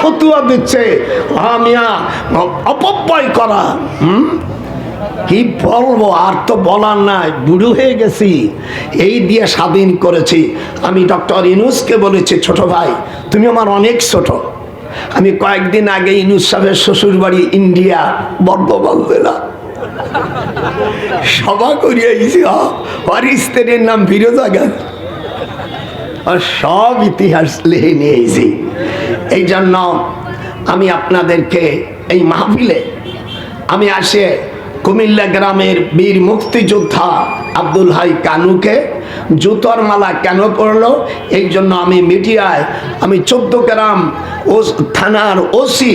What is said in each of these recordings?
ফতুয়া দিচ্ছে। অপব্যয় করা। কি বলব, আর তো বলার নাই, বুড়ো হয়ে গেছি। এই দিয়ে স্বাধীন করেছি। আমি ডক্টর ইনুসকে বলেছি, ছোট ভাই, তুমি আমার অনেক ছোট। আমি কয়েকদিন আগে ইনুস সাহেবের শ্বশুর বাড়ি ইন্ডিয়া বর্ধমান জেলা সভা করিয়েছি নাম ফিরোজা গান আর সব ইতিহাস লিখে নিয়েছি। এই জন্য আমি আপনাদেরকে এই মাহফিলে আমি আসে কুমিল্লা গ্রামের বীর মুক্তিযোদ্ধা আব্দুল হাই কানুকে, জুতোর মালা কেন পড়ল এই জন্য আমি মিডিয়ায় আমি চোদ্দ গ্রাম ও থানার ওসি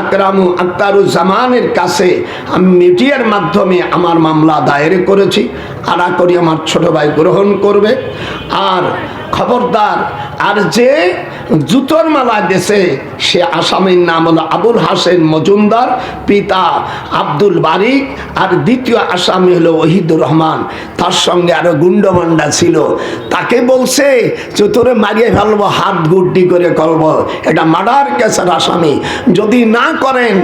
আকরামু আক্তারুজ্জামানের কাছে আমি মিডিয়ার মাধ্যমে আমার মামলা দায়ের করেছি। আড়া করি আমার ছোট ভাই গ্রহণ করবে। আর খবরদার আর যে জুতোর মালা দেশে সে আসামির নাম হলো আবুল হাসেন মজুমদার, পিতা আব্দুল বারিক, আর দ্বিতীয় আসামি হলো ওহিদুর রহমান। তার সঙ্গে আরও গুন্ডমান্ডা ছিল। তাকে বলছে যে তোরে মারিয়ে ফেলব, হাত গুড্ডি করে করব। এটা মার্ডার কেসের আসামি। যদি না করেন,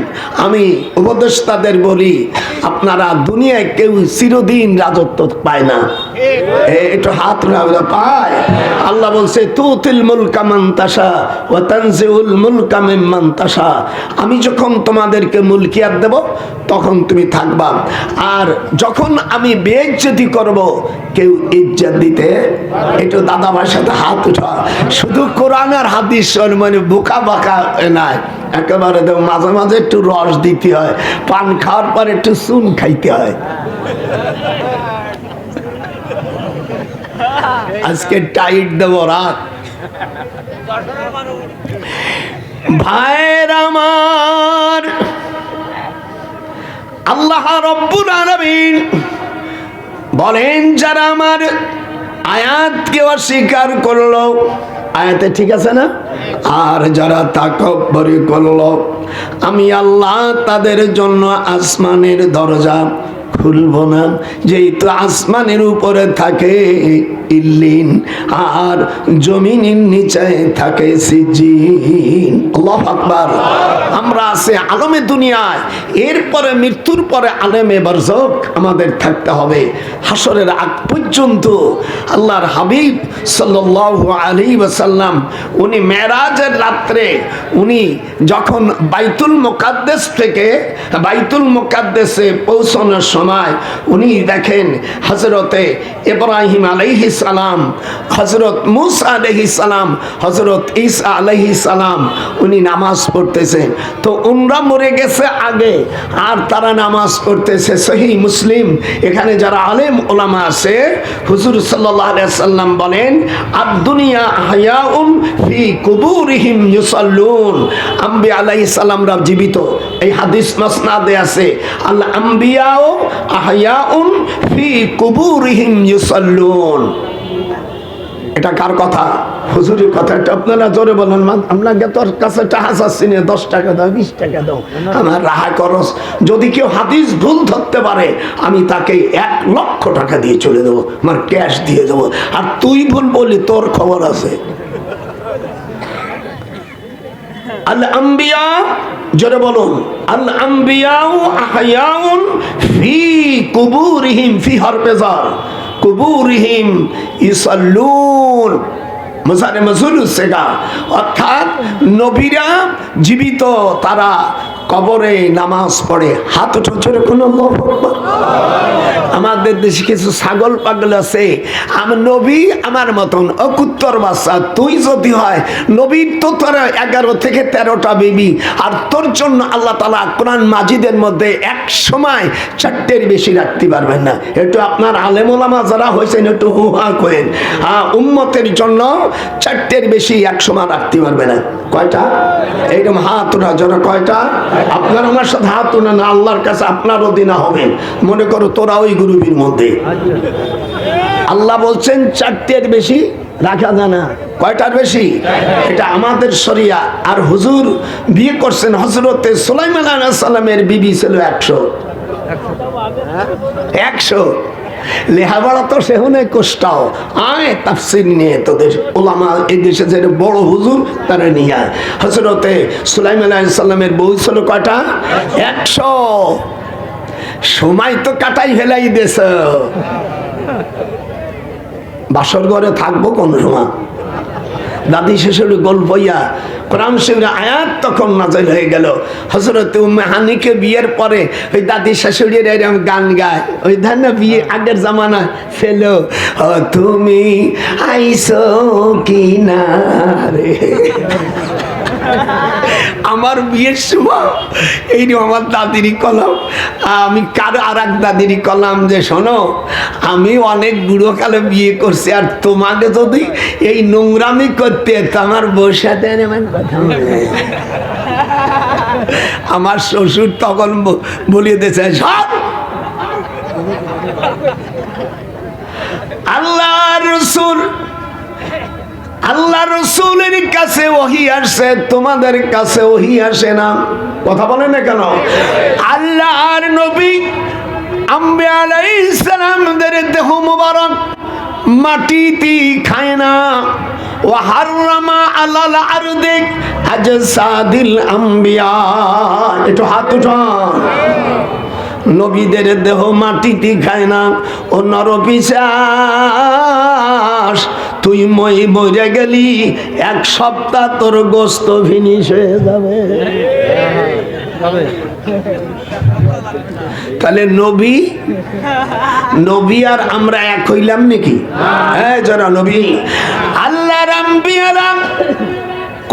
আমি উপদেষ্টাদের বলি, আপনারা দুনিয়ায় কেউ চিরদিন রাজত্ব পায় না। একটু হাত পায়। আল্লাহ বলছে, তুতিল মুলকা মান তাশা ওয়া তানজিউল মুলকা তাশা। আমি যখন তোমাদেরকে মুলকিয়াত দেব, তখন তুমি থাকবা। আর যখন আমি বেজ্জতি করব, কেউ ইজ্জত দিতে একটু দাদা সাথে হাত উঠা শুধু কোরআন আর হাদিস মানে বোকা বাঁকা নাই। একেবারে তো মাঝে মাঝে একটু রস দিতে হয়। পান খাওয়ার পর একটু চুন খাইতে হয়। আজকে টাইট দেব রাত। ভাইয়ের আমার। আল্লাহ রব্বুল আলামিন বলেন, যারা আমার আয়াতকে অস্বীকার করল, আয়াতে ঠিক আছে না? আর যারা তাকব্বরি করল, আমি আল্লাহ তাদের জন্য আসমানের দরজা খুলবো না। যেহেতু আসমানের উপরে থাকে ইল্লিন, আর জমিনের নিচে থাকে সিজিন। আল্লাহ আকবার। আমরা আছে আলমে দুনিয়ায়। এরপরে, মৃত্যুর পরে আলেমে বরজক আমাদের থাকতে হবে। হাসরের আগ পর্যন্ত আল্লাহর হাবিব সাল্লাল্লাহু আলাইহি ওয়াসাল্লাম, উনি মেরাজের রাত্রে, উনি যখন বাইতুল মুকাদ্দেস থেকে বাইতুল মুকাদ্দেসে পৌঁছানোর সময় উনি দেখেন হজরতে ইব্রাহিম আলাইহি সালাম হজরত মুসা আলাইহি সালাম হজরত ঈসা আলাইহি সালাম, উনি নামাজ পড়তেছেন। তো উনরা মরে গেছে আগে, আর তারা নামাজ পড়তেছে। সহি মুসলিম, এখানে যারা আলেম ওলামা আছে, হুজুর সাল্লাল্লাহু সাল্লাম বলেন, আদ-দুনিয়া হায়াউন ফি কুবুরিহিম ইউসাল্লুন। আম্বিয়া আলাইহিস সালামরা জীবিত। এই হাদিস মাসনাদে আছে আল আম্বিয়াও এটা কার কথা? হুজুরের কথা এটা আপনারা জোরে বলেন। আমরা তোর কাছে না, দশ টাকা দাও, বিশ টাকা দাও। আমার রাহা করস যদি কেউ হাদিস ভুল ধরতে পারে, আমি তাকে এক লক্ষ টাকা দিয়ে চলে দেবো, আমার ক্যাশ দিয়ে দেবো। আর তুই ভুল বলি তোর খবর আছে। আল আম্বিয়া জোরে বলুন আল আম্বিয়াউ আহয়াউন ফি কুবুরিহিম, ফি হরপেজার কুবুরিহিম ইসাল্লুন মুসারে মজুল সেগা। অর্থাৎ নবীরা জীবিত, তারা কবরে নামাজ পড়ে। হাত উঠে কোনো আমাদের দেশে কিছু ছাগল, পাগল আছে। আমি নবী আমার মতন। অকুত্তর বাচ্চা, তুই যদি হয়, নবীর তো তোর এগারো থেকে তেরোটা বেবি আর তোর জন্য আল্লাহ তালা কোরআন মাজিদের মধ্যে এক সময় চারটের বেশি রাখতে পারবেন না। একটু আপনার আলেমোলামা যারা হয়েছেন, একটু হুহা করেন। হ্যাঁ উম্মতের জন্য চারটের বেশি এক সময় রাখতে পারবে না। কয়টা? এইরকম হাত ওঠা যারা কয়টা? আপনার আমার সাথে হাত ওঠা না, আল্লাহর কাছে আপনারও দিনা হবেন মনে করো তোরা ওই গ্রুপের মধ্যে। আল্লাহ বলছেন চারটের বেশি রাখা যায় না। কয়টার বেশি? এটা আমাদের শরিয়া। আর হুজুর বিয়ে করছেন হজরতে সুলাইমান আলাইহিস সালামের বিবি ছিল একশো। একশো। লেহাপড়া তো সেহনে কোষ্টাও। আয় তাফসির নিয়ে তোদের ওলামা এই দেশে যে বড় হুজুর তারা নিয়ে আয়। হজরতে সুলাইম আলাইসাল্লামের বউ ছিল কয়টা? একশো। সময় তো কাটাই ফেলাই দেশ। বাসর ঘরে থাকব কোন সময়? দাদি শেষের গল্প ইয়া। কোরআন শরীফের আয়াত তখন নাজল হয়ে গেল। হজরত হানিকে বিয়ের পরে ওই দাদি শাশুড়ির এরকম গান গায়। ওই ধান বিয়ে আগের জামানা ফেলো তুমি আইসো কি না রে? আমার বিয়ের সময় এই আমার দাদিরই কলাম। আমি কার আর এক দাদিরই কলাম যে শোনো, আমি অনেক বুড়ো কালে বিয়ে করছি আর তোমাকে যদি এই নোংরামি করতে, তো আমার সাথে আমার আমার শ্বশুর তখন বলিয়ে দিয়েছে সব আল্লাহ রসুল আল্লাহ রসুলের কাছে ওহি আসে, তোমাদের কাছে ওহি আসে না। কথা বলে না কেন? আল্লাহর নবী আম্বে আলাইসালামদের দেহ মুবারক মাটিতে খায় না। ও হাররামা আলাল আরদে আজসাদিল আম্বিয়া। একটু হাত উঠান। নবীদের দেহ মাটিতে খায় না। ও নরপিসাস তুই মই মরে গেলি, এক সপ্তাহ তোর গোস্ত ফিনিশ হয়ে যাবে। তাহলে নবী নবী আর আমরা এক হইলাম নাকি? হ্যাঁ যারা নবী। আল্লাহ রাম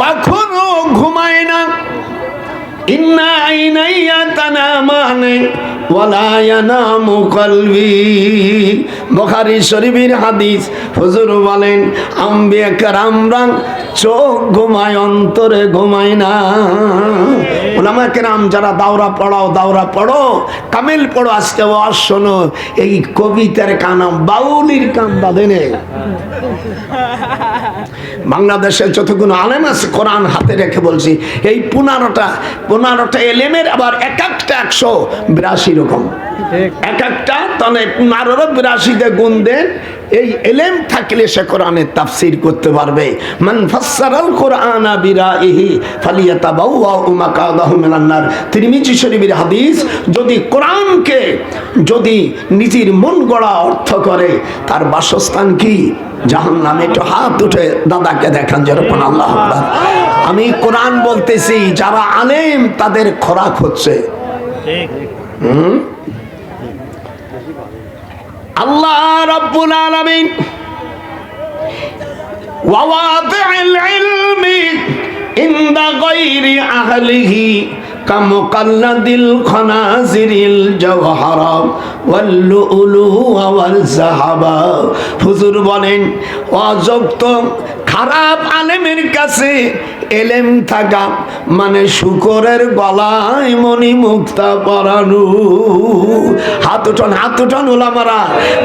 কখনো ঘুমায় না। ইন্না আইনাইয়া ইয়ানামু কলবি বুখারী শরীফের হাদিস হুজুর বলেন আম্বিয়া কারামরা চোখ ঘুমায় অন্তরে ঘুমায় না। ওলামা কেরাম যারা দাওরা পড়াও, দাওরা পড়ো কামিল পড়ো, আজকে ওয়াজ শোনো, এই কবিতার কানাম বাউলির কান বাঁধেনে বাংলাদেশে যতগুলো আলেম আছে, কোরআন হাতে রেখে বলছি, এই পনেরোটা পনেরোটা এলেমের আবার এক একটা একশো বিরাশি রকম। এক একটা তাহলে পনেরো বিরাশিতে গুণ দেন, এই এলেম থাকলে সে কোরআনের তাফসির করতে পারবে। মান ফাসসারাল কোরআনা বিরাইহি ফালিয়াতাবাওয়া মাকাদাহু। মিনান শরীফের হাদিস, যদি কোরআনকে যদি নিজের মন গড়া অর্থ করে, তার বাসস্থান কি? জাহান নামে একটু হাত উঠে দাদাকে দেখান যেরকম আল্লাহ আমি কোরআন বলতেছি, যারা আলেম, তাদের খোরাক হচ্ছে। আল্লাহ রাব্বুল আলামিন, ওয়াওয়াদিল ইলমি হুজুর খারাপ আলেমের কাছে এলেম থাকা মানে শুকরের গলায় মনি মুক্তা পরানু। হাত উঠন হাত উঠন ওলামারা,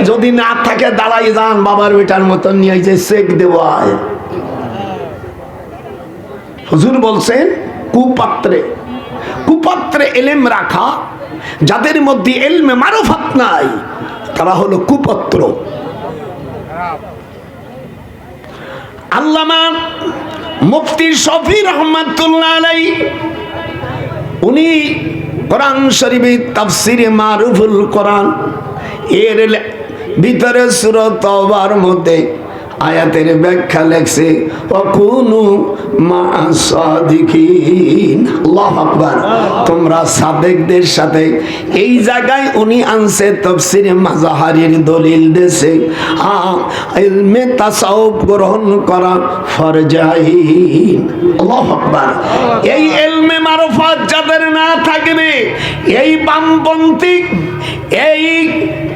যদি না থাকে দাঁড়াই যান, বাবার বেটার মতন নিয়ে যে শেখ দেওয়ায়। হুজুর বলছেন, কুপাত্রে। কুপাত্রে এলেম রাখা, যাদের মধ্যে এলমে মারফাত নাই, তারা হলো কুপত্র। আল্লামা মুফতি শফি রহমাতুল্লাহ আলাই, উনি কোরআন শরীফে তাফসিরে মারুফুল কোরআন, এর ভিতরে সুরত মধ্যে আয়াতের ব্যাখ্যা লেখছে অকুনু মা সাদিকিন। আল্লাহু আকবার। তোমরা সাদেকদের সাথে এই জায়গায় উনি আনছে, তফসিরে মাজাহারির দলিল দেশে আ ইলমে তাসাউফ গ্রহণ করা ফরজাইন। আল্লাহু আকবার। এই ইলমে মারফত যাদের না থাকবে, এই বামপন্থী, এই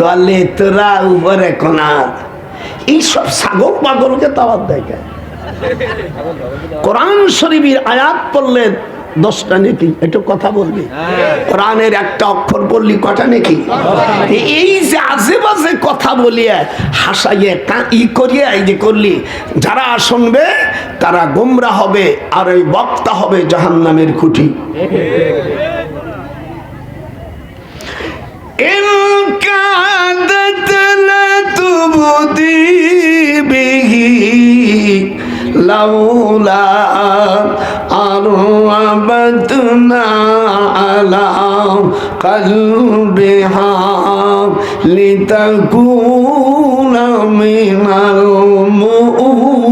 তাহলে তোরা উপরে কোনার। এইসব সাগর পাগলকে তাওয়ার দেখে কোরআন শরীফের আয়াত পড়লে দশটা নাকি একটু কথা বলবি? কোরআনের একটা অক্ষর পড়লি কটা নেকি? এই যে আশেপাশে কথা বলিয়ে হাসাইয়ে কা- ই করিয়ে এই যে করলি যারা শুনবে তারা গোমরা হবে আর ওই বক্তা হবে জাহান্নামের খুঁটি। السعادة لا تبدي به لولا أرغبتنا على قلبها لتكون من المؤمنين